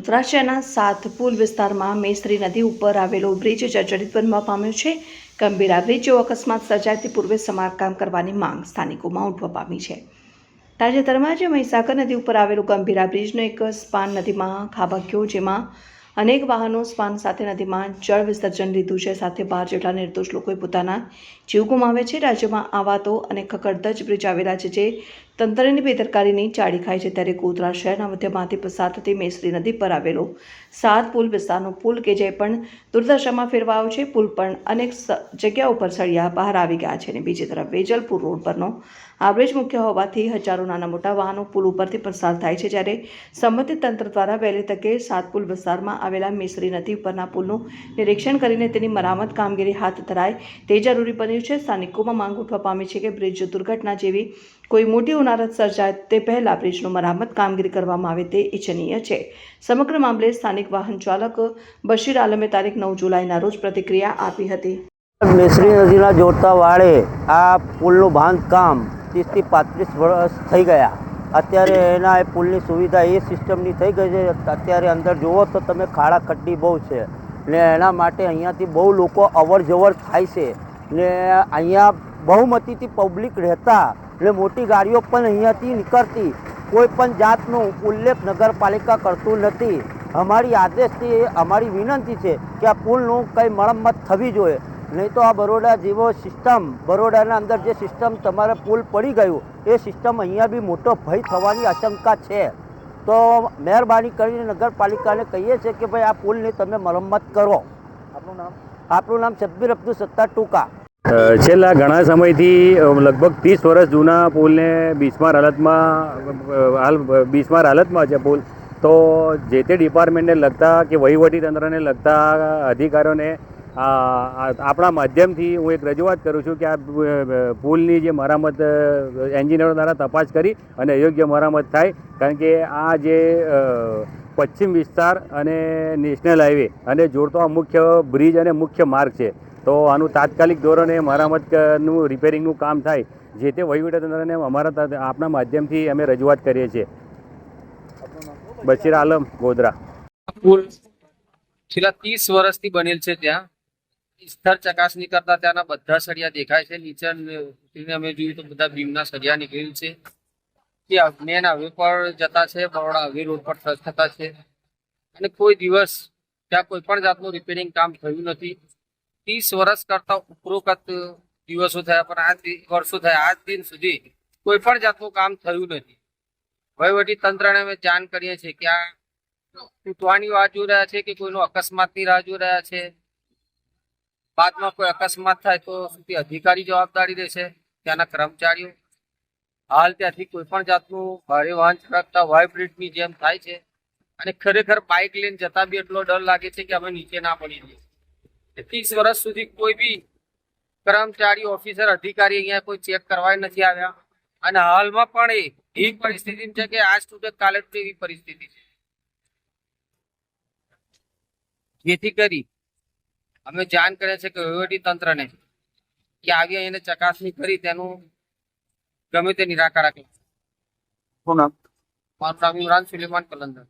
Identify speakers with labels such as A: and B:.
A: શહેરના સાતપુલ વિસ્તારમાં મેસરી નદી ઉપર આવેલો બ્રિજ જર્જરિત બનવા પામ્યો છે. ગંભીર આ બ્રિજ જેવો અકસ્માત સર્જાયથી પૂર્વે સમારકામ કરવાની માંગ સ્થાનિકોમાં ઉઠવા પામી છે. તાજેતરમાં જ મહીસાગર નદી ઉપર આવેલો ગંભીરા બ્રિજનો એક સ્પાન નદીમાં ખાબક્યો જેમાં અનેક વાહનો સ્પાન સાથે નદીમાં જળ વિસર્જન લીધું છે. સાથે બાર જેટલા નિર્દોષ લોકોએ પોતાના જીવ ગુમાવે છે. રાજ્યમાં આવા તો અને ખકડધજ બ્રિજ આવેલા છે, જે તંત્રની બેદરકારીની ચાડી ખાય છે ત્યારે ગોધરા શહેરના મધ્યમાંથી પસાર થતી મેસરી નદી પર આવેલો સાત પુલ વિસ્તારનો પુલ કે જે પણ દુર્દશામાં ફેરવાયો છે, પુલ પણ અનેક સ- ઉપર પર સળિયા બહાર આવી ગયા છે અને બીજી તરફ વેજલપુર રોડ પરનો આ બ્રિજ મુખ્ય હોવાથી હજારો નાના મોટા વાહનો પુલ ઉપરથી પસાર થાય છે જ્યારે સંબંધિત તંત્ર દ્વારા વહેલી તકે સાત પુલ વિસ્તારમાં આવેલા મેસરી નદી ઉપરના પુલનું નિરીક્ષણ કરીને તેની મરામત કામગીરી હાથ ધરાય તે જરૂરી બન્યું છે. સ્થાનિકોમાં માંગ ઉઠવા પામી છે કે બ્રિજ દુર્ઘટના જેવી કોઈ મોટી ઉનારત સર્જાય તે પહેલાં બ્રિજનું મરામત કામગીરી કરવામાં આવે તે ઇચ્છનીય છે. સમગ્ર મામલે સ્થાનિક વાહન ચાલક બશીર આલમે તારીખ નવ જુલાઈના રોજ પ્રતિક્રિયા આપી હતી.
B: મેસરી નદીના જોડતા વાળે આ પુલનું બાંધકામ ત્રીસથી પાંત્રીસ વર્ષ થઈ ગયા. અત્યારે એના એ પુલની સુવિધા એ સિસ્ટમની થઈ ગઈ છે. અત્યારે અંદર જુઓ તો તમે ખાડા ખડ્ડી બહુ છે ને એના માટે અહીંયાથી બહુ લોકો અવર જવર થાય છે ને અહીંયા બહુમતીથી પબ્લિક રહેતા એટલે મોટી ગાડીઓ પણ અહીંયાથી નીકળતી. કોઈ પણ જાતનો ઉલ્લેખ નગરપાલિકા કરતું નથી. અમારી આદેશથી અમારી વિનંતી છે કે આ પુલનું કંઈ મરમ્મત થવી જોઈએ. નહીં તો આ બરોડા જેવો સિસ્ટમ બરોડાના અંદર જે સિસ્ટમ તમારે પુલ પડી ગયું એ સિસ્ટમ અહીંયા બી મોટો ભય થવાની આશંકા છે. તો મહેરબાની કરીને નગરપાલિકાને કહીએ છીએ કે ભાઈ આ પુલની તમે મરમ્મત કરો. આપણું નામ? આપણું નામ શબ્બીર અબ્દુલ સત્તાર ટૂંકા.
C: છેલ્લા ઘણા સમયથી લગભગ ત્રીસ વર્ષ જૂના પુલને બિસ્માર હાલતમાં હાલ બિસ્માર હાલતમાં છે પુલ. તો જે તે ડિપાર્ટમેન્ટને લગતા કે વહીવટી તંત્રને લગતા અધિકારીઓને આપણા માધ્યમથી હું એક રજૂઆત કરું છું કે આ પુલની જે મરામત એન્જિનિયરો દ્વારા તપાસ કરી અને યોગ્ય મરામત થાય. કારણ કે આ જે પશ્ચિમ વિસ્તાર અને નેશનલ હાઈવે અને જોડતો આ મુખ્ય બ્રિજ અને મુખ્ય માર્ગ છે તો આનું તાત્કાલિક ધોરણે મરામતનું રિપેરિંગનું કામ થાય, જે તે વહીવટીતંત્રને અમારા આપના માધ્યમથી અમે રજૂઆત કરીએ છીએ. બશીર આલમ, ગોધરા.
D: પુલ છેલ્લા ત્રીસ વર્ષથી બનેલ છે ત્યાં. સ્થળ ચકાસણી કરતા ત્યાંના બધા સળિયા દેખાય છે. નીચે અમે જોયું તો બધા બીમના સળિયા નીકળેલ છે. કે મેન હાઈવે પર જતા છે, બરોડા હાઈવે રોડ પર થ- થતા છે. અને કોઈ દિવસ ત્યાં કોઈ પણ જાતનું રિપેરિંગ કામ થયું નથી. ત્રીસ વર્ષ કરતા ઉપરોક્ત દિવસો થયા, પણ આજ વર્ષો થયા, આજ દિન સુધી કોઈ પણ જાતનું કામ થયું નથી. વહીવટી તંત્રને અમે જાણ કરીએ છીએ કે આ તૂટવાની રાહ જોઈ રહ્યા છે કે કોઈનો અકસ્માતની રાહ જોઈ રહ્યા છે? બાદમાં કોઈ અકસ્માત થાય તો તે અધિકારી જવાબદારી રહેશે ત્યાંના કર્મચારીઓ. હાલ ત્યાંથી કોઈ પણ જાતનું ભારે વાહન ચલાવતા વાઇબ્રિડની જેમ થાય છે અને ખરેખર બાઇક લઈને જતા બી એટલો ડર લાગે છે કે અમે નીચે ના પડી જઈએ. ત્રીસ વર્ષ સુધી કોઈ બી કર્મચારી ઓફિસર અધિકારી અહીંયા કોઈ ચેક કરવા નથી આવ્યા. અને હાલમાં પણ એ એવી પરિસ્થિતિ છે કે આજ સુધી કાલે એવી પરિસ્થિતિ છે. જેથી કરી અમે જાણ કરે છે કે વહીવટી તંત્રને કે આવી એને ચકાસણી કરી તેનું ગમે તે નિરાકરણ મારું નામ ઇમરાન સુલેમાન કલંદર.